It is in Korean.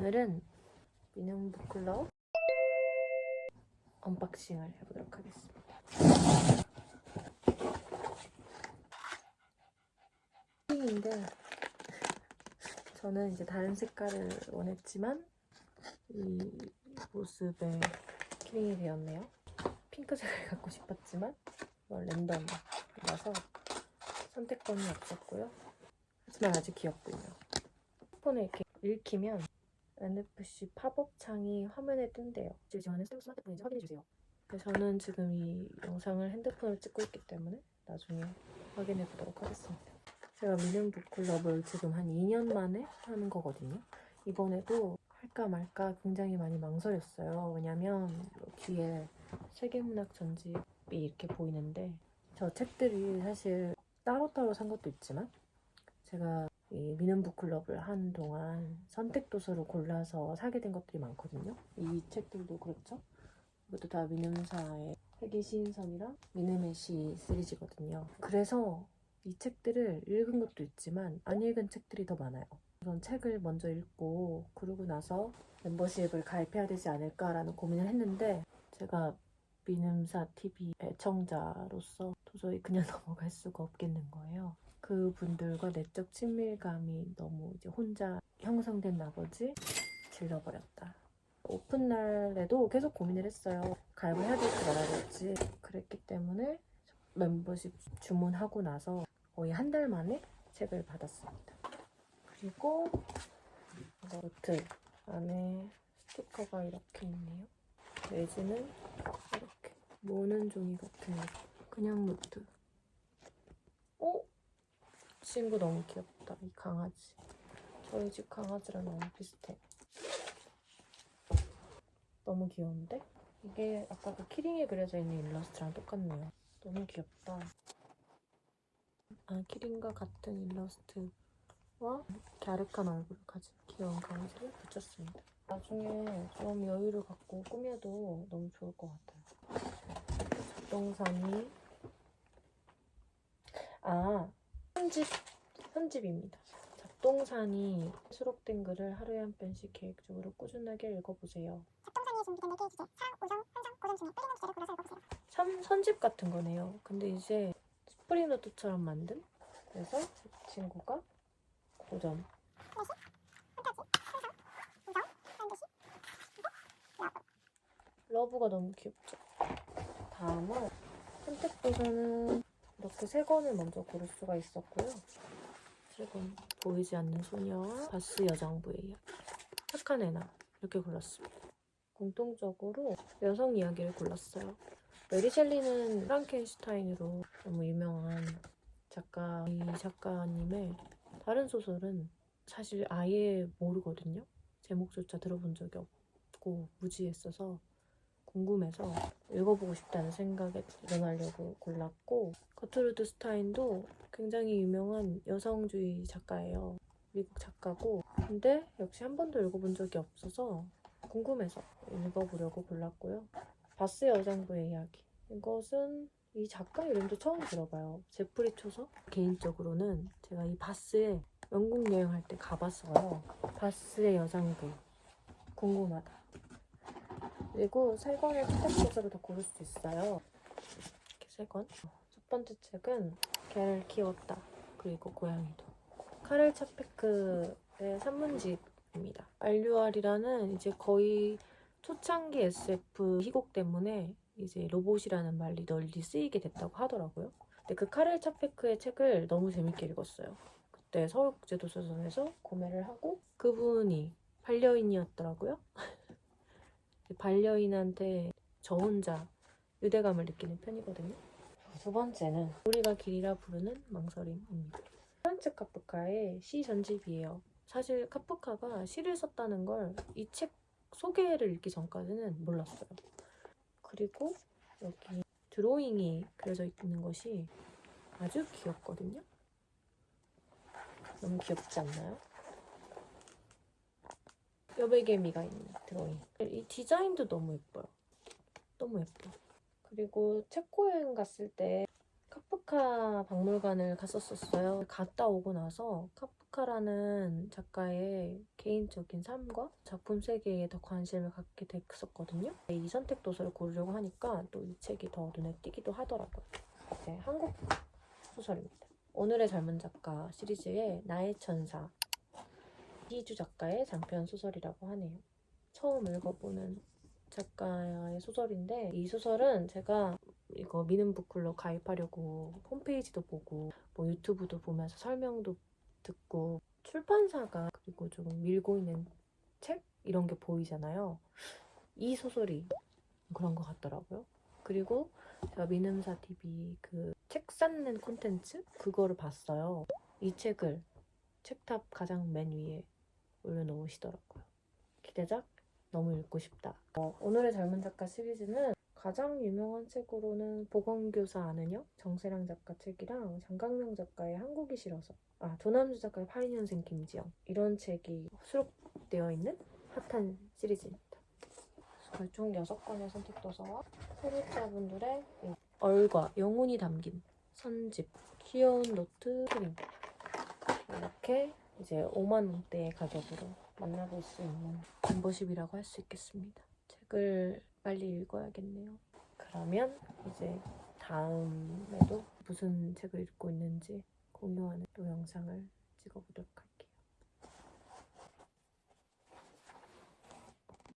오늘은 민영 북클럽 언박싱을 해보도록 하겠습니다. 핑인데 저는 이제 다른 색깔을 원했지만 이 모습의 키링이 되었네요. 핑크색을 갖고 싶었지만 이건 랜덤이라서 선택권이 없었고요. 하지만 아주 귀엽군요. 폰에 이렇게 읽히면 NFC 팝업 창이 화면에 뜬대요. 지원은 스마트폰인지 확인해주세요. 그래서 저는 지금 이 영상을 핸드폰으로 찍고 있기 때문에 나중에 확인해 보도록 하겠습니다. 제가 미는 북클럽을 지금 한 2년 만에 하는 거거든요. 이번에도 할까 말까 굉장히 많이 망설였어요. 왜냐면 뒤에 세계문학 전집이 이렇게 보이는데 저 책들이 사실 따로따로 산 것도 있지만 제가 이 미는 북클럽을 한 동안 선택 도서로 골라서 사게 된 것들이 많거든요. 이 책들도 그렇죠. 이것도 다 미음사의 세계 시인선이랑 미음의 시 시리즈거든요. 그래서 이 책들을 읽은 것도 있지만 안 읽은 책들이 더 많아요. 우선 책을 먼저 읽고 그러고 나서 멤버십을 가입해야 되지 않을까라는 고민을 했는데 제가 미음사 TV 애청자로서 도저히 그냥 넘어갈 수가 없겠는 거예요. 그 분들과 내적 친밀감이 너무 이제 혼자 형성된 나머지 질러버렸다. 오픈 날에도 계속 고민을 했어요. 가입을 해야 될지 말아야 될지. 그랬기 때문에 멤버십 주문하고 나서 거의 한 달 만에 책을 받았습니다. 그리고 노트 안에 스티커가 이렇게 있네요. 내지는 이렇게 모는 종이 같은 거. 그냥 노트. 어? 친구 너무 귀엽다. 이 강아지. 저희 집 강아지랑 너무 비슷해. 너무 귀여운데? 이게 아까 그 키링에 그려져 있는 일러스트랑 똑같네요. 너무 귀엽다. 아, 키링과 같은 일러스트와 갸륵한 얼굴을 가진 귀여운 강아지를 붙였습니다. 나중에 좀 여유를 갖고 꾸며도 너무 좋을 것 같아요. 작동산이 아, 편집, 편집입니다. 작동산이 수록된 글을 하루에 한 편씩 계획적으로 꾸준하게 읽어보세요. 작동산위에 준비된 4개의 주제, 사, 오정, 한정, 고전 중에 끌리는 주제를 골라서 읽어보세요. 참 선집 같은 거네요. 근데 이제 스프링노트처럼 만든 그래서 이 친구가 고전 한타지, 한정, 우정, 반드시, 러브가 너무 귀엽죠. 다음은 선택도서는 이렇게 세 권을 먼저 고를 수가 있었고요. 지금 보이지 않는 소녀와 바스 이야기, 착한 애나 이렇게 골랐습니다. 공통적으로 여성 이야기를 골랐어요. 메리 셸리는 프랑켄슈타인으로 너무 유명한 작가, 이 작가님의 다른 소설은 사실 아예 모르거든요. 제목조차 들어본 적이 없고 무지했어서 궁금해서 읽어보고 싶다는 생각에 일어나려고 골랐고 거트루드 스타인도 굉장히 유명한 여성주의 작가예요. 미국 작가고 근데 역시 한 번도 읽어본 적이 없어서 궁금해서 읽어보려고 골랐고요. 바스 여장부의 이야기 이것은 이 작가 이름도 처음 들어봐요. 제프리 초서 개인적으로는 제가 이 바스에 영국 여행할 때 가봤어요. 바스의 여장부 궁금하다. 그리고 세 권을 선택도서로 더 고를 수 있어요. 이렇게 세 권. 첫 번째 책은 개를 키웠다. 그리고 고양이도. 카렐 차페크의 산문집입니다. 알류알이라는 이제 거의 초창기 SF 희곡 때문에 이제 로봇이라는 말이 널리 쓰이게 됐다고 하더라고요. 근데 그 카렐 차페크의 책을 너무 재밌게 읽었어요. 그때 서울국제도서관에서 구매를 하고 그분이 반려인이었더라고요. 반려인한테 저 혼자 유대감을 느끼는 편이거든요. 두 번째는 우리가 길이라 부르는 망설임입니다. 프란츠 카프카의 시 전집이에요. 사실 카프카가 시를 썼다는 걸 이 책 소개를 읽기 전까지는 몰랐어요. 그리고 여기 드로잉이 그려져 있는 것이 아주 귀엽거든요. 너무 귀엽지 않나요? 여백개미가 있는 드로잉. 이 디자인도 너무 예뻐요. 너무 예뻐. 그리고 체코 여행 갔을 때 카프카 박물관을 갔었었어요. 갔다 오고 나서 카프카라는 작가의 개인적인 삶과 작품 세계에 더 관심을 갖게 됐었거든요. 이 선택 도서를 고르려고 하니까 또 이 책이 더 눈에 띄기도 하더라고요. 이제 한국 소설입니다. 오늘의 젊은 작가 시리즈의 나의 천사 이희주 작가의 장편 소설이라고 하네요. 처음 읽어보는 작가의 소설인데 이 소설은 제가 이거 미는북클로 가입하려고 홈페이지도 보고 뭐 유튜브도 보면서 설명도 듣고 출판사가 그리고 좀 밀고 있는 책 이런 게 보이잖아요. 이 소설이 그런 것 같더라고요. 그리고 제가 미음사 TV 그 책 쌓는 콘텐츠 그거를 봤어요. 이 책을 책탑 가장 맨 위에 올려놓으시더라고요. 기대작 너무 읽고 싶다. 어, 오늘의 젊은 작가 시리즈는 가장 유명한 책으로는 보건교사 아느냐 정세랑 작가 책이랑 장강명 작가의 한국이 싫어서 아 조남주 작가의 82년생 김지영 이런 책이 수록되어 있는 핫한 시리즈입니다. 그래서 총 6권의 선택도서와 세입자분들의 이 얼과 영혼이 담긴 선집 귀여운 노트 이렇게 이제 5만 원대의 가격으로 만나볼 수 있는 멤버십이라고 할 수 있겠습니다. 책을 빨리 읽어야겠네요. 그러면 이제 다음에도 무슨 책을 읽고 있는지 공유하는 또 영상을 찍어보도록 할게요.